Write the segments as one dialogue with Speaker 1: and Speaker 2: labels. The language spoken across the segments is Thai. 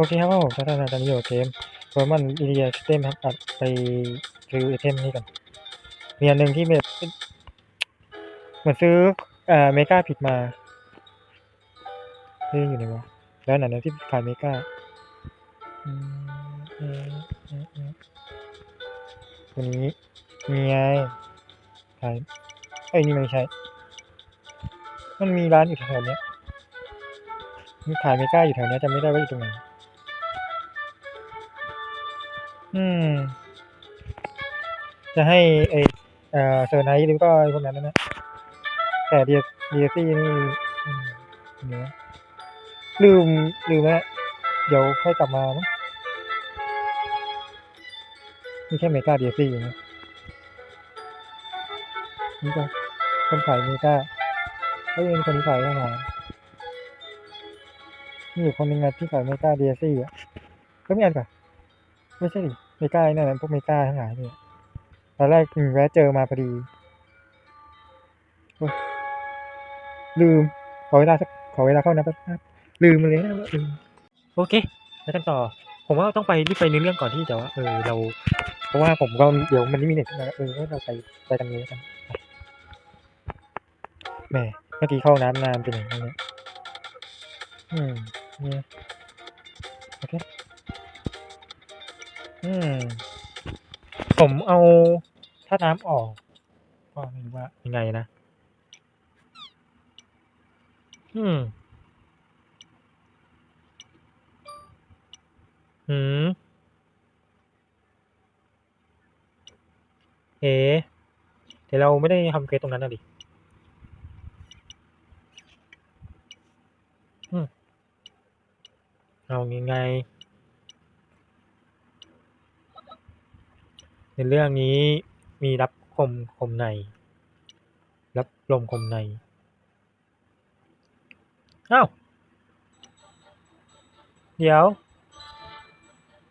Speaker 1: โอเคครับผมพัฒนาการอยู่กับเกมโปเกมอนอีเดียสเต็มครับอัดไปซื้อไอเทมนี้กันมีอันหนึ่งที่แบบเหมือนซื้อเอ่อเมกาผิดมาเฮ้ยอยู่ไหนวะแล้วไหนนะที่ขายเมกาอืมอืมอืมอืมตัวนี้มีไงขายเอ้นี่ไม่ใช่ มันมีร้านอยู่แถวเนี้ยมีขายเมกาอยู่แถวเนี้ยจำไม่ได้ว่าอยู่ตรงไหน อืม จะให้ไอเอ่อเซอร์ไนท์หรือก็ไอพวกนั้นนะแต่เดียเดียซี่นี่เนื้อลืมลืมแล้วเดี๋ยวค่อยกลับมามั้งมีแค่เมกาเดียซี่นะนี่ก็คนขายเมกาก็ยังคนที่ขายอาหารมีอยู่คนหนึ่งอะที่ขายเมกาเดียซี่อะก็มีอันก่อน ไม่ใช่ดิเมกาไอ้นั่นนะพวกเมกาทั้งหลายเนี่ยตอนแรกแวะเจอมาพอดี ลืม ขอเวลาสักขอเวลาเข้านะแป๊บลืมมาเลยนะว่าลืมโอเคแล้วกันต่อ ผมว่าต้องไปรีบไปในเรื่องก่อนที่จะว่าเออเรา เพราะว่าผมก็เดี๋ยวมันไม่มีเน็ตนะเออให้เราไปไปกันเลยกันแหมเมื่อกี้เข้าน้ำนานเป็นอย่งนี้เนี่ยอืมเนี่ย อืม ผมเอาถ้าน้ำออก ก็ไม่รู้ว่ายังไงนะ อืมหืม เอ๋เดี๋ยวเราไม่ได้ทำเควสตรงนั้นนะดิ อืม เอายังไง ในเรื่องนี้มีรับคมคมใน รับลมคมในอ้าวเดี๋ยว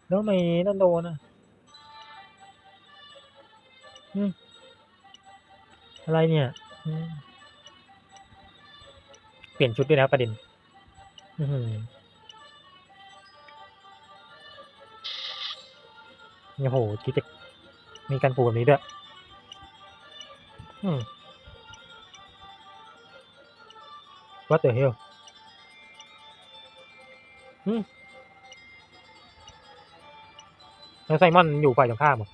Speaker 1: แล้วทำไมนั่นโดนอะอะไรเนี่ย เปลี่ยนชุดด้วยนะประเด็นอือหือโอ้โหคิดจะ มีการปลูกแบบนี้ด้วยอืม What the hell อืมแล้วไซมอนอยู่ฝ่ายตรงข้ามเหรอ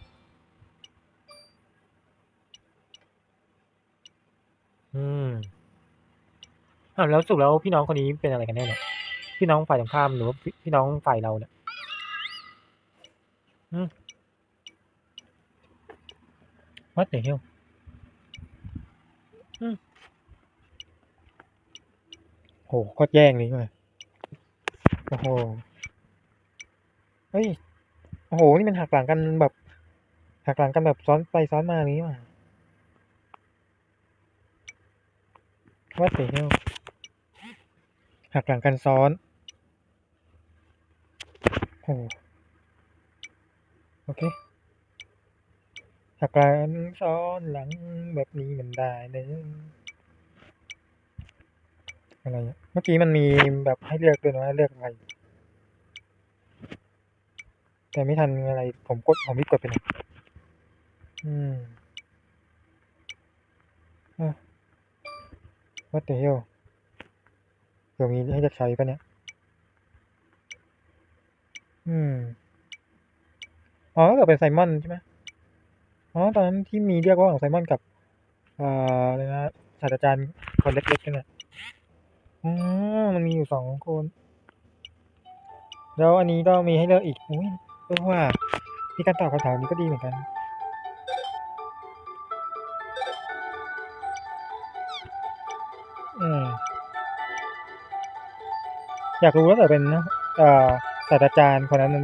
Speaker 1: อืมอ่าแล้วสุดแล้วพี่น้องคนนี้เป็นอะไรกันแน่เนี่ย พี่น้องฝ่ายตรงข้ามหรือว่าพี่พี่น้องฝ่ายเราเนี่ย อืม What the hell อืมโหโคตรแย่งเลยว่ะโอ้โห เฮ้ย โอ้โห นี่มันหักหลังกันแบบ หักหลังกันแบบซ้อนไปซ้อนมาอย่างนี้ว่ะ What the hell หักหลังกันซ้อน โอ้โหโอเค หักหลังซ้อนหลังแบบนี้มันได้เลยอะไรเมื่อกี้มันมีแบบให้เลือกด้วยนะเลือกอะไร แต่ไม่ทันอะไร ผมกดผมรีบกดไปหน่อยอืมอะ What the hell เดี๋ยวมีให้เลือกใช้ปะเนี่ย อืม อ๋อเกิดเป็นไซมอนใช่ไหม อ๋อตอนนั้นที่มีเรียกว่าของไซมอนกับเอ่ออะไรนะศาสตราจารย์คนเล็กๆกันน่ะอ๋อมันมีอยู่สองคน แล้วอันนี้ก็มีให้เลือกอีกอุ้ยเออว่ามีการตอบคำถามนี้ก็ดีเหมือนกันอืมอยากรู้ว่าเกิดเป็นเอ่อศาสตราจารย์คนนั้นมัน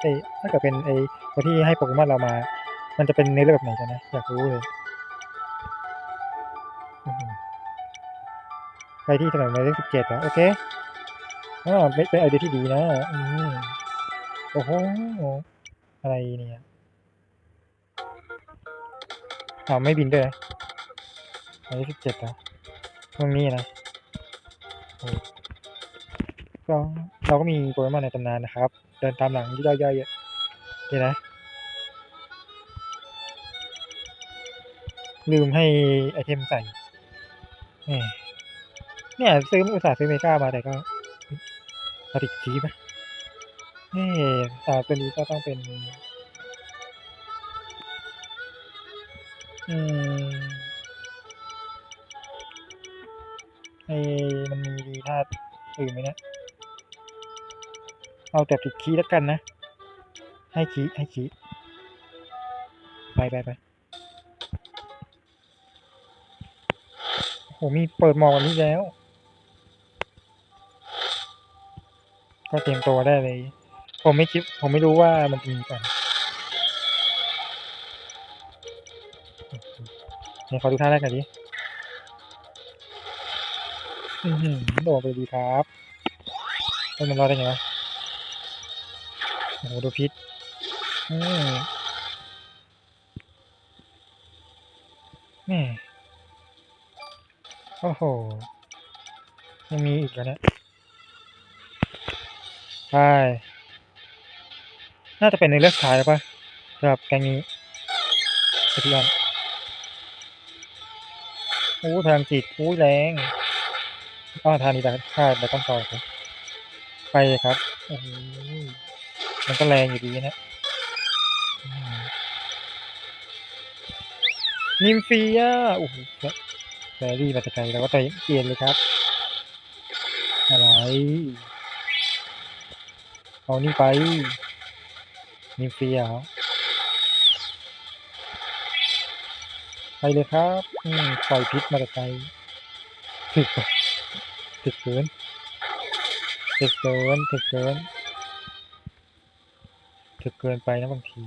Speaker 1: ไอ้ถ้าเกิดเป็นไอ้คนที่ให้โปเกมอนเรามา มันจะเป็นในเรื่องแบบไหนกันนะ อยากรู้เลยไปที่ถนนหมายเลขสิบเจ็ดเหรอโอเคอ๋อเป็นเป็นไอเดียที่ดีนะอืมโอ้โห อะไรเนี่ยอ้าวไม่บินด้วยหรอหมายเลขสิบเจ็ดเหรอตรงนี้นะก็เราก็มีโปเกมอนในตำนานนะครับ เดินตามหลังย่อยๆเยอะนี่นะ ลืมให้ไอเทมใส่เนี่ยซื้ออุตส่าห์ซื้อเมกามาแต่ก็ปฏิกีปะเฮ้สาวตัวนี้ก็ต้องเป็น อืมไอมันมีดีท่าอื่นไหมนะ เอาแต่ติดคีแล้วกันนะ ให้คีให้คีไปไปไป โหมีเปิดหมอกแบบนี้แล้ว ก็เตรียมตัวได้เลย ผมไม่คิด ผมไม่รู้ว่ามันจะมีก่อนเนี่ยขอดูท่าแรกหน่อยดิอือหือโดดไปดีครับเฮ้มันรอดได้ไงวะโอ้โหดูพิษอืม อ้โหยังมีอีกแล้วเนี่ยใช่น่าจะเป็นในเลือกขายแล้วปะสำหรับแกงนี้สติออนโอ้พลังจิตโอ้แรงอ้าวทานนี้แต่ค่าแต่ต้องต่อครับไปครับโอ้โหมันก็แรงอยู่ดีนะนิมฟียโอ้โห แฟรี่มาต่ไกลแล้วก็ไปเปลี่ยนเลยครับ อะไร เอานี่ไปนิมเฟียเหรอไปเลยครับอืมปล่อยพิษมาต่ไกลถึกถึกเกินถึกเกินถึกเกินถึกเกินไปนะบางที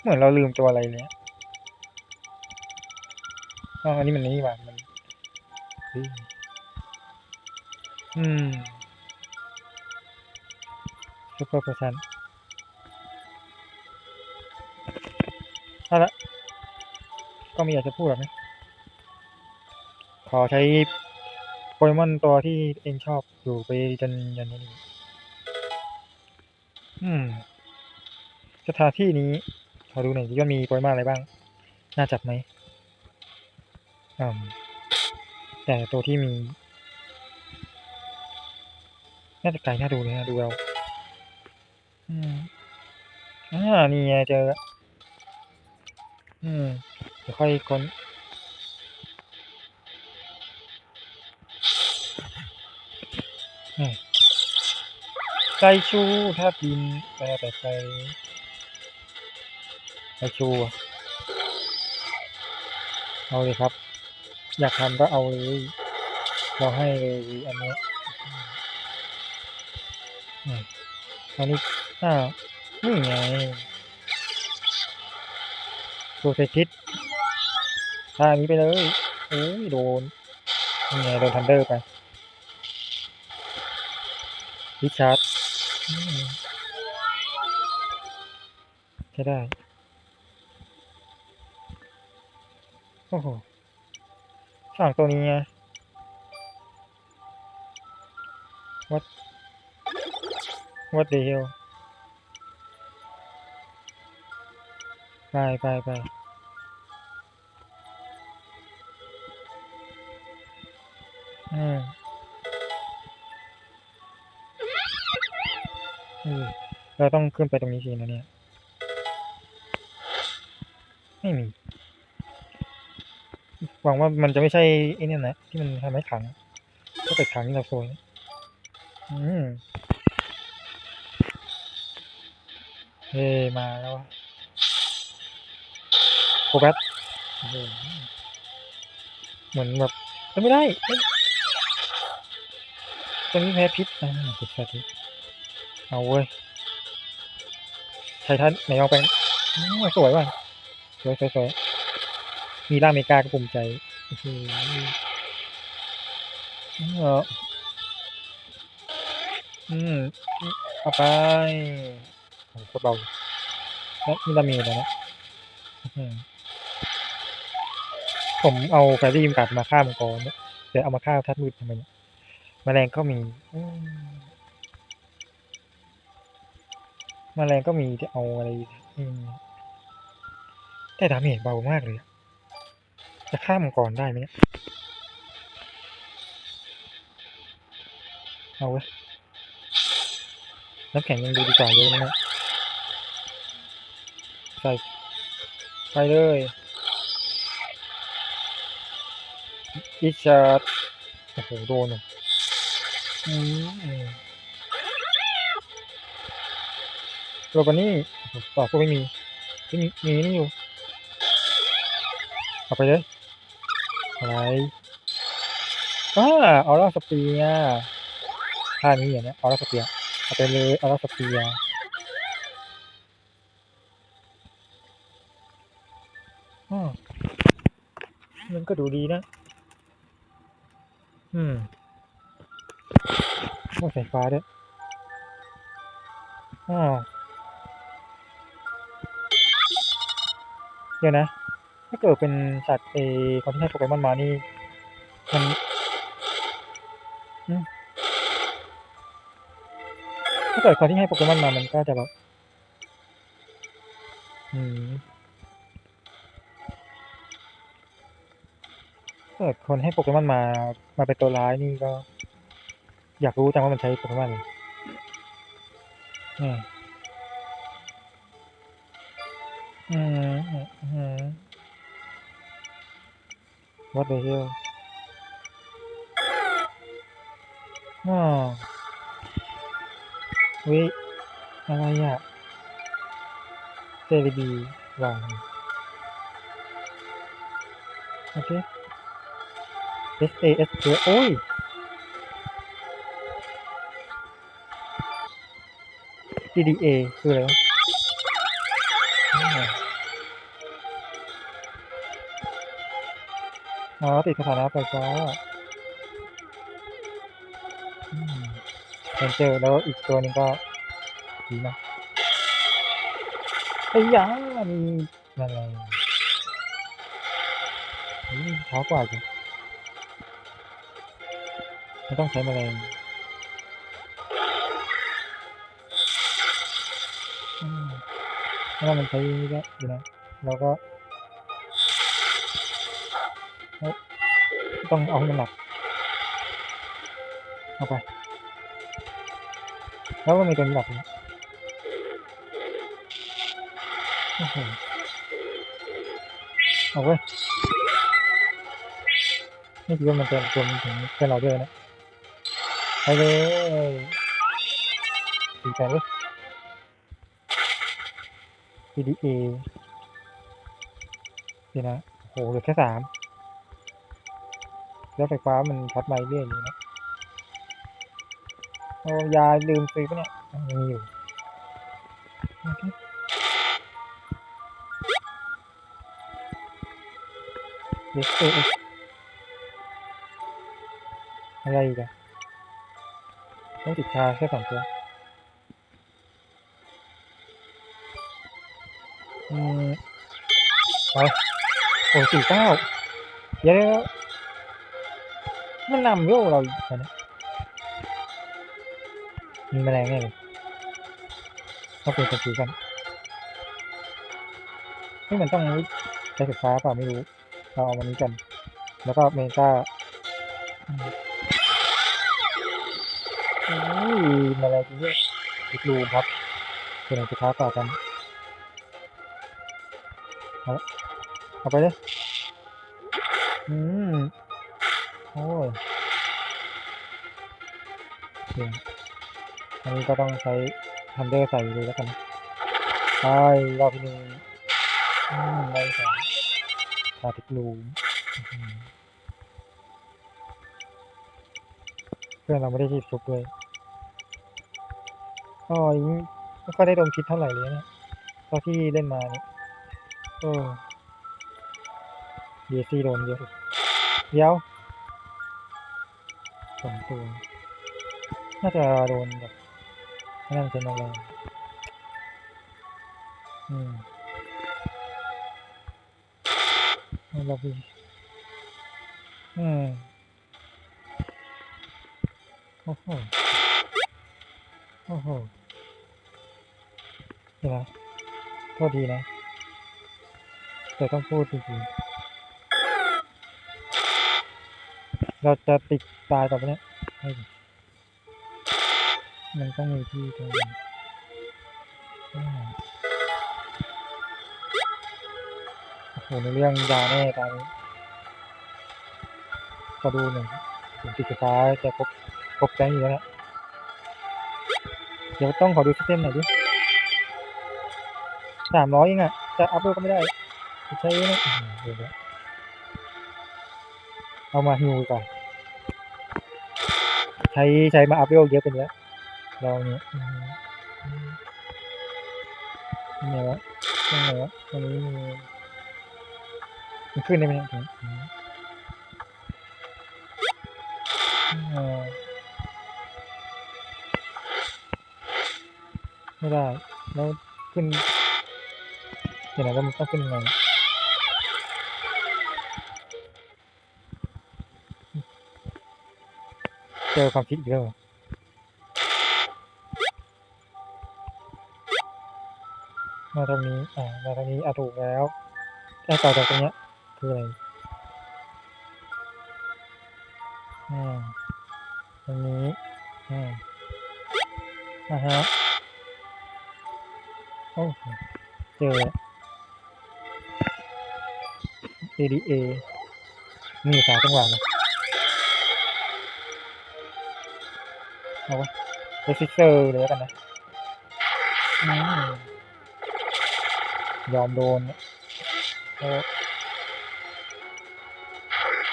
Speaker 1: เหมือนเราลืมตัวอะไรเลย อ๋ออันนี้มันนี่ว่ามันเฮ้ยอืมซูเปอร์เพอร์ชันเอาละก็มีอยากจะพูดหรอกนะขอใช้โปเกมอนตัวที่เองชอบอยู่ไปจนยันนี้อืมสถานที่นี้ขอดูหน่อยว่ามีโปเกมอนอะไรบ้าง น่าจับไหม แต่ตัวที่มี น่าจะไกลน่าดูเลยนะดูเราอืมอ่า นี่ไงเจอ อืมเดี๋ยวค่อยค้นอืมไซชูถ้าดินแต่แต่ไซไซชู เอาเลยครับ อยากทำก็เอาเลยเราให้เลยอันนี้อันนี้อ้าวนี่ไงโปรเซคิดท่านี้ไปเลยโอ้ยโดนนี่ไงโดนทันเดอร์ไปริชาร์ดใช้ได้ โอ้โห สั่งตัวนี้ไง what what the hell ไปไปไปอืมเราต้องขึ้นไปตรงนี้สินะเนี่ย ไม่มี หวังว่ามันจะไม่ใช่ไอ้นี่นะที่มันทำให้ขังถ้าเกิดขังนี่เราโซยอืมเฮ้มาแล้วอะโคแบทโอ้โหเหมือนแบบไม่ได้ตรงนี้แพ้พิษอ่าพิษแพ้พิษเอาเว้ยไททันไหนเอาไปสวยว่ะสวยสวยสวย มีล่าเมกาก็ภูมิใจโอ้โหเอออืมเอาไปโอ้โคตรเบาแล้วนี่ดาเมีแล้วนะอือผมเอาแฟรี่ยิมกัดมาฆ่ามังกรเนี่ยเดี๋ยวเอามาฆ่าทัดมืดทำไมเนี่ยแมลงก็มีมแมลงก็มีที่เอาอะไรอืมแต่ดาเมจเบามากเลยอะ จะฆ่ามังกรได้ไหมเนี่ย เอาเว้ยน้ำแข็งยังดูดีกว่าเยอะนะเนี่ยใส่ไปเลยอีชาร์ดโอ้โหโดนอะอืมโรบานี่โอ้โหต่อก็ไม่มีไม่มี มีนี่อยู่ เอาไปเลย อะไรอ้าออร่าสเปียท่านี้อย่างนี้ออร่าสเปียเอาไปเลยออร่าสเปียอ๋อมันก็ดูดีนะ อืมโอ้สายฟ้าด้วยอ๋อเดี๋ยวนะ ถ้าเกิดเป็นสัตว์เอคนที่ให้โปเกมอนมานี่มันถ้าเกิดคนที่ให้โปเกมอนมามันก็จะแบบอืมถ้าเกิดคนให้โปเกมอนมา มาเป็นตัวร้ายนี่ก็ อยากรู้จังว่ามันใช้โปเกมอนอะไรอืมอืมอืมอืม What the hell อ๋อเฮ้ยอะไรอะเซรีบีวางโอเค S A S K โอ้ย D D A คืออะไรวะ อ๋อติดสถานะไฟฟ้าเป็นเจอแล้วอีกตัวนึงก็ดีนะไอ้ยามีนั่นแหละอืมช้ากว่าจ้ะไม่ต้องใช้แมลงอืมเพราะว่ามันใช้ได้อยู่นะแล้วก็ ต้องเอาให้มันหนักเอาไป แล้วก็มีตัวนี้หลักนะโอ้โหเอาเว้ไม่คิดว่ามันจะรวมถึงเพื่อนเราด้วยนะไปเลยสี่แสนเลย PDA นี่นะโหเหลือแค่สาม แล้วไฟฟ้ามันพัดมาเรื่อยอยู่นะโอ้ยาลืมซื้อปะเนี่ยยังมีอยู่โอเคเดี๋ยวเอออะไรอีกอะต้องติดชาแค่สองตัวอืมไปโอ้สี่เก้าเดี๋ยว มันนำโยกเราอีกแล้วนะมีแมลงแน่เลยต้องเปลี่ยนสกิลกันนี่มันต้องใช้ไฟฟ้าเปล่าไม่รู้ เราเอาวันนี้กัน แล้วก็เมกาอืมโอ้ยแมลงจริงด้วยอีกรูครับเป็นอะไรจะค้าต่อกัน เอาไปเลยอืม โอ้ยเดี๋ยวอันนี้ก็ต้องใช้ทันเดอร์ใส่เลยแล้วกันนะไปรอบที่หนึ่งไม่ใส่ตาติดลูมอื้อหือเพื่อนเราไม่ได้ที่ซุปเลยอ๋อยังไม่ค่อยได้ดมพิษเท่าไหร่เลยเนี่ยเท่าที่เล่นมาเนี่ยโอ้เดซี่โดนเยอะเดี๋ยว สองตัว น่าจะโดนแบบไม่น่าจะเป็นแรงอืมเอาเราพี่อืมโอ้โหโอ้โหเดี๋ยวนะโทษทีนะแต่ต้องพูดจริงๆ เราจะติดตายต่อไปเนี่ยมันต้องมีที่ตรงนี้โอ้โหในเรื่องยาแน่ตอนนี้ขอดูหน่อยถึงจุดสุดท้ายจะครบครบแก๊งอยู่แล้วเนี่ยเดี๋ยวต้องขอดูสเต็มหน่อยดิสามร้อยเองอะจะอัพโหลดก็ไม่ได้ ใช้นะอืมเดี๋ยวนะ เอามาฮิวก่อน ใช้ใช้มาอัพเวลเยอะเป็นแล้วเราเนี่ยอืมอืมนี่ไงวะนี่ไงวะตรงนี้มีมันขึ้นได้ไหมถึงไม่ได้ แล้วขึ้นเดี๋ยวนะแล้วมันต้องขึ้นยังไง เจอความคิดอีกแล้วเหรอมาทางนี้ อ่า มาทางนี้อะถูกแล้วแค่ต่อจากตรงเนี้ยคืออะไรอ่าตรงนี้ อ่าอ่าฮะ โอ้เจอ ADA นี่สาจังหวะนะ เอาวะเรซิเซอร์เลยแล้วกันนะยอมโดนโ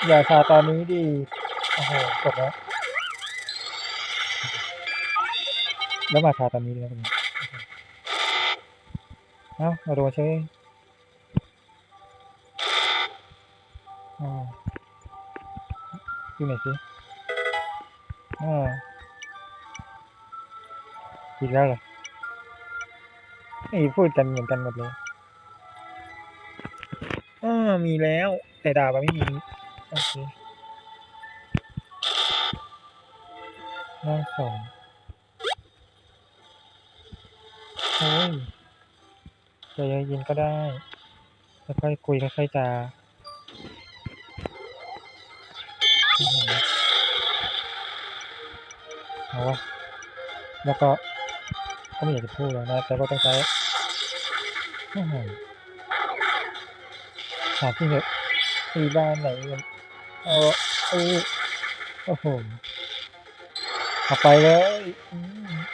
Speaker 1: อย่าชาตอนนี้ดิโอ้โหจบแล้ว แล้วมาชาตอนนี้เลยนะเอ้ามาโดนใช่อ่าอยู่ไหนสิอ่า อีกแล้วเหรอนี่พูดกันเหมือนกันหมดเลยอ่ามีแล้ว แต่ดาบไม่มีโอเคร่างสองโอ้ยจเย็นก็ได้ค่อยคุยค่อยจาเอาวะแล้วก็ ก็ไม่อยากจะพูดแล้วนะ แต่ก็ต้องใช้หถามที่เหอะมีบ้านไหนมันเอาโอ้โอ้โหเอาไปเลยอืม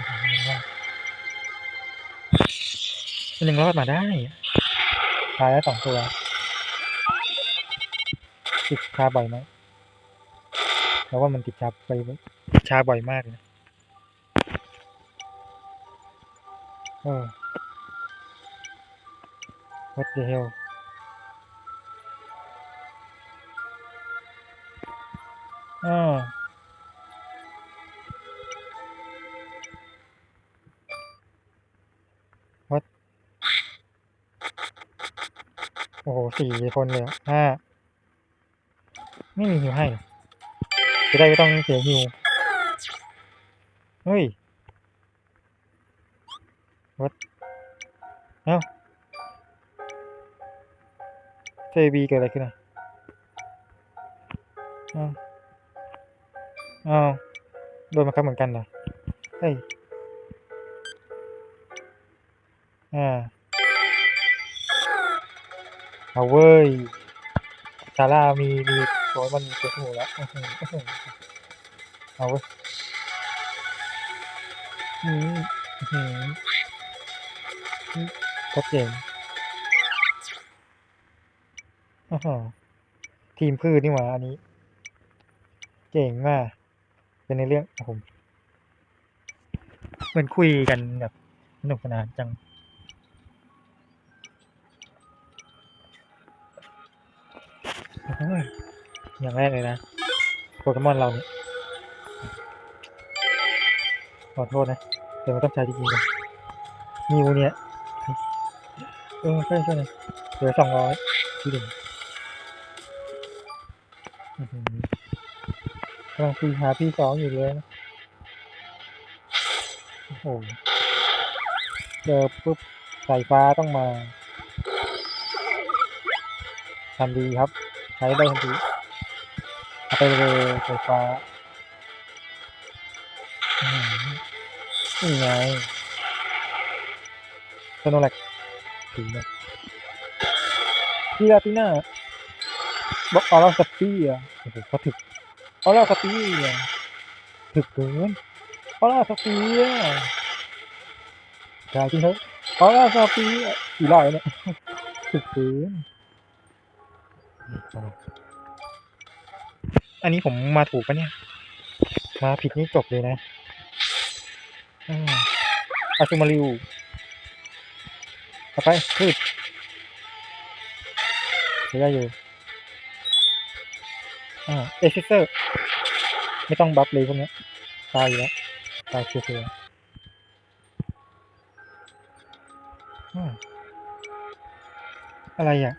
Speaker 1: มันยังรอดมาได้ ตายแล้วสองตัวติดชาบ่อยไหมแล้วว่ามันติดชาไปติดชาบ่อยมากเล ยเออ what the hell อ่า what โอ้โหสี่คนเลยห้าไม่มีฮิวให้จะได้ไม่ต้องเสียฮิว เฮ้ย เอ้าเจบีเกิดอะไรขึ้นอะอ้าวอ้าวโดนมาครับเหมือนกันเหรอเฮ้ยอ่าเอาเว้ยซาร่ามีมีโซนมันเป็นหูแล้วเอาเว้ยอืมอื้อ หืออืมชัดเจนอ้าทีมพืชนี่หว่าอันนี้ เก่งมาก เป็นในเรื่องโอ้โหเหมือนคุยกันแบบสนุกสนานจังอย่างแรกเลยนะโปเกมอนเราเนี่ยขอโทษนะแต่มันต้องใช้จริงๆนะมิวเนี่ย เออช่วยช่วยหน่อยเหลือสองร้อยที่หนึ่งกำลังคุยหาพี่สองอยู่เลยนะโอ้โหเจอปุ๊บสายฟ้าต้องมาทันดีครับ ใช้ได้ทันทีไปเลยสายฟ้าอืมนี่ไงโซโนแลก ถึงเนี่ยพี่ลาติน่าบอกออร่าสปีอะโอ้โหเขาถึกออร่าสปีอะถึกเกินออร่าสปีอะใช่จริงเถอะออร่าสปีอะกี่รอยเนี่ยถึกเกินอันนี้ผมมาถูกปะเนี่ย มาผิดนี่จบเลยนะอ่าอาซูมาริว ต่อไปพืชใช้ได้อยู่อ่าเอซิเซอร์ ไม่ต้องบัฟเลยพวกนี้ตายอยู่แล้ว ตายเชื่อๆอืมอะไรอะ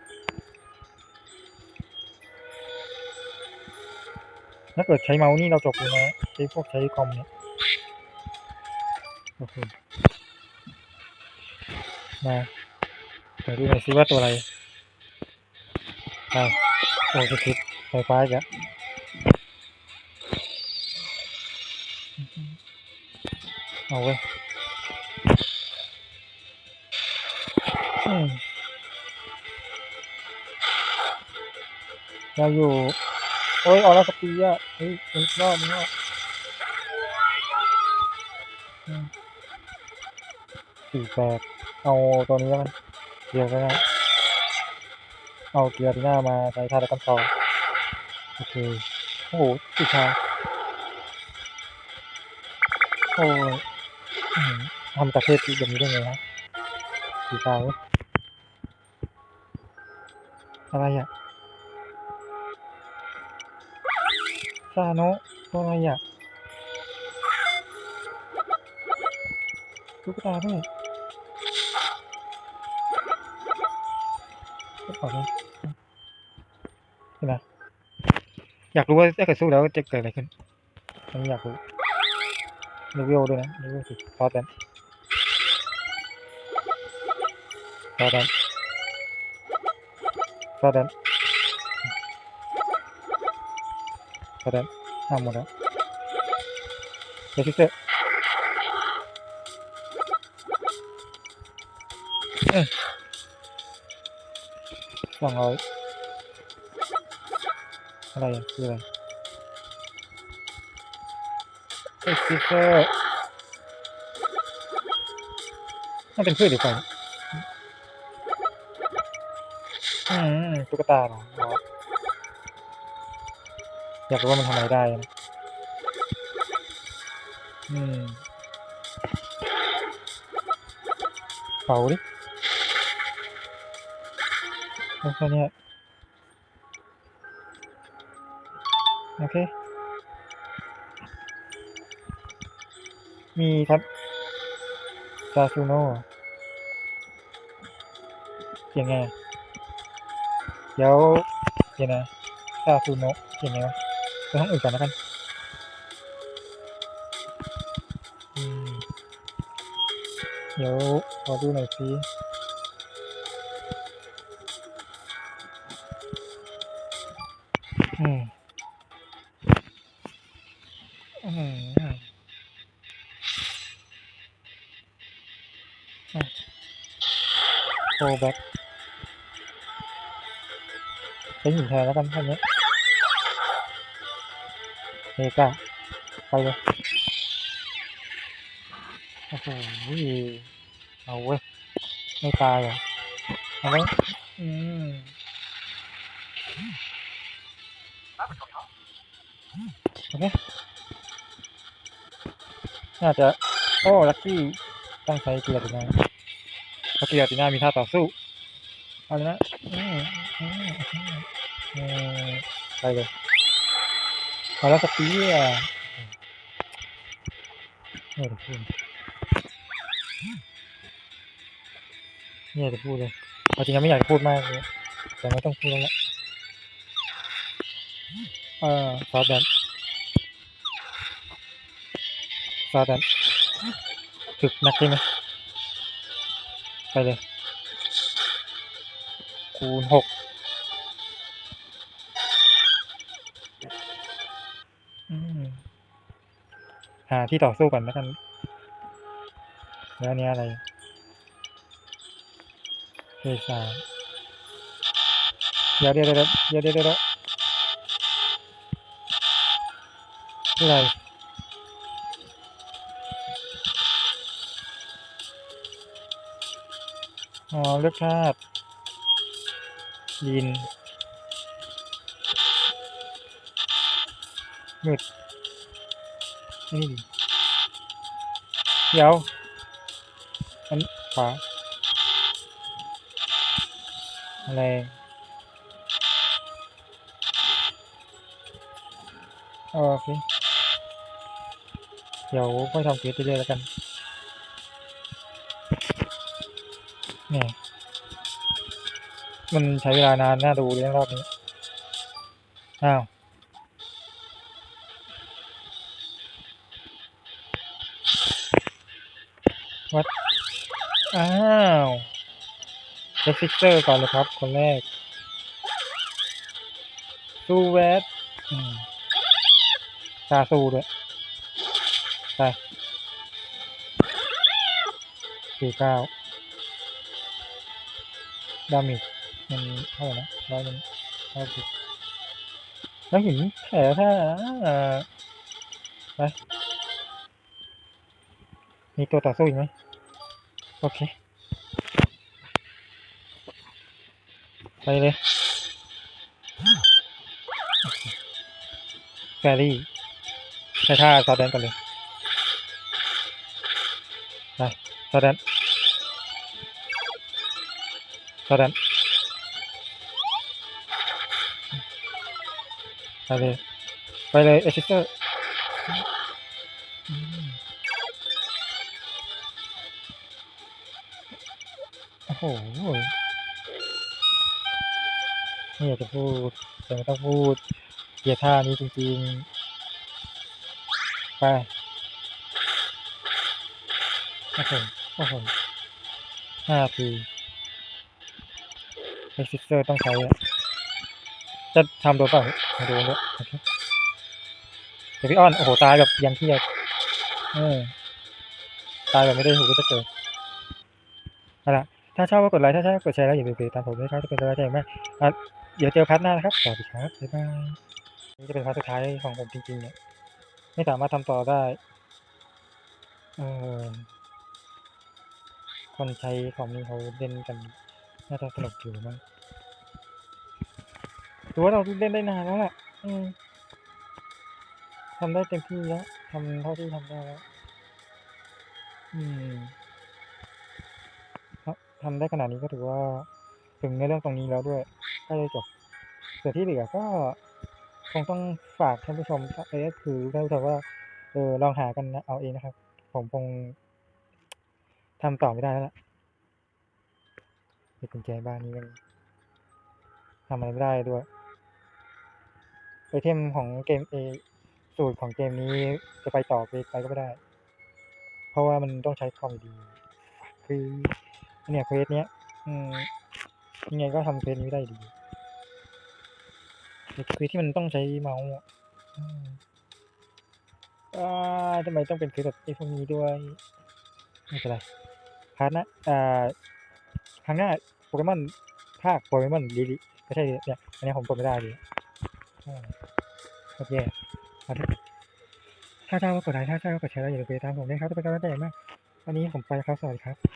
Speaker 1: ถ้าเกิดใช้เมาส์นี่เราจบเลยนะใช้พวกใช้คอมเนี่ยโอเคมา เดี๋ยวดูหน่อยซิว่าตัวอะไรไปโอ้จะคิดไฟฟ้าอีกแล้วเอาเว้ยอืมเราอยู่ โอ้ยออร่าสปีอะเฮ้ยอีกรอบนึงอะอืมสี่แปดเอาตัวนี้แล้วกัน กียร์ก็ได้เอาเกียร์ที่หน้ามาใช้ท่าตะกันต่อโอเคโอ้โหสีชาโอ้ยอื้อหือทำตะเทพแบบนี้ได้ไงฮะสีชาเว้ยอะไรอะซาโนะตัวอะไรอะตุ๊กตาด้วย ขอนะเห็นไหมอยากรู้ว่าถ้าเกิดสู้แล้วจะเกิดอะไรขึ้นอันนี้อยากรู้รีวิวด้วยนะรีวิวสิซอสแดนซอสแดนซอสแดนซอสแดนห้าหมดแล้วเดี๋ยวซิเตอร์เอ้ย สองร้อยอะไรคืออะไรเอ็กซิเซอร์มันเป็นพืชหรือไฟอืมตุ๊กตาเหรออ๋ออยากรู้ว่ามันทำอะไรได้นะอืมเป่าดิ โอเคเนี่ยโอเค มีครับซาซูโน่เขียนไง เดี๋ยวเขียนนะซาซูโนะเขียนไงวะไปห้องอื่นก่อนแล้วกันเดี๋ยวขอดูหน่อยสิ โคแบ็คใช้หินแทนแล้วกันท่านี้เมกาไปเลยโอ้โหเอาเว้ย ไม่ตายเหรอเอาไว้อืมโอเคน่าจะ โอ้ ลัคกี้ต้องใช้เกียร์ตีนาเพ ราะเกียร์ตีน่ามีท่าต่อสู้อาเลยนะไปเลยเอาแล้วสปีอะเนี่ยจะพูดเนี่ยจะพูดเลยเอาจริงๆไม่อยากจะพูดมากเลยแต่ไม่ต้องพูดแล้วละเออซอสแดนซอสแดนถึถึกนักใช่ไหม ไปเลย คูณหกหาที่ต่อสู้ก่อนแล้วกัน แล้วนเนี้ยอะไรเคสามเดี๋ยวเดี๋ยวเดี๋ยวเดี๋ยวเดี๋ยวเดี๋ยวอะไร อ๋อเลือกธาตุดินมืดนี่ดิเดี๋ยวอันขวาอะไรโอเค เดี๋ยวค่อยทำเควสเรื่อยแล้วกัน นี่ มันใช้เวลานานน่าดูเลยรอบนี้ อ้าว วัด อ้าวเอ็กซิเซอร์ก่อนเลยครับ คนแรกซูเวสอืมตาซูด้วยไปสี่เก้า ดามิมันเท่าไหร่นะร้อยหนึ่งห้าสิบแล้วหินแผลถ้าเอ่อไปมีตัวต่อสู้อีกไหมโอเค ไปเลยแฟรี่ใช้ท่าซอดแดนกันเลย ไปซอดแดน ซอดแดนไปเลย ไปเลยเอชิเซอร์โอ้โหไม่อยากจะพูดแต่ไม่ต้องพูดเกียร์ท่านี้จริงๆ ไปโอ้โหโอ้โหห้าที เอ็กซิสเซอร์ต้องใช้ จะทำโดนเปล่ามาดูด้วยโอเคเดี๋ยวพี่อ้อน โอ้โห ตายแบบยังเทียดเออตายแบบไม่ได้ถูก็จะเกิดเอาละถ้าชอบก็กดไลค์ ถ้าชอบก็กดแชร์แล้วอย่าลืมไปตามผมด้วยครับจะเป็นกำลังใจมากอะเดี๋ยวเจอพัทหน้านะครับ สวัสดีครับ บ๊ายบาย นี่จะเป็นพัทสุดท้ายของผมจริงๆ เนี่ย ไม่สามารถทำต่อได้ เออคนใช้ของนี้เขาเล่นกัน น่าจะสนุกอยู่มั้งถือว่าเราเล่นได้นานแล้วแหละอืมทำได้เต็มที่แล้วทำเท่าที่ทำได้แล้ว อืมทำได้ขนาดนี้ก็ถือว่า ถึงในเรื่องตรงนี้แล้วด้วยกล้จะจบส่วนที่เหลือก็คงต้องฝากท่านผู้ชมเออคือท่านผู้ชมว่า เออลองหากันนะเอาเองนะครับ ผมคงทำต่อไม่ได้แล้วล่ะ มีกุญแจบ้านนี้มันทำอะไรไม่ได้ด้วยไอเทมของเกมเอสูตรของเกมนี้จะไปต่อไปไปก็ไม่ได้ เพราะว่ามันต้องใช้คอมดี คือเนี่ยเควสเนี้ย อืมยังไงก็ทำเควสนี้ไม่ได้ดีเควสที่มันต้องใช้เมาส์อ่าทำไมต้องเป็นเควสแบบไอพวกนี้ด้วยไม่เป็นไรพาร์ทนะอ่าครั้งหน้า เกมอนภาคโปเกมอนดีดีไม่ใช่เนี่ยอันนี้ผมกดไม่ได้ดีโอเคเอาเถอะถ้าชอบก็กดไลค์ถ้าชอบก็กดแชร์แล้วอย่าลืมไปตามผมด้วยครับจะเป็นกำลังใจมากวันนี้ผมไปครับสวัสดีครับ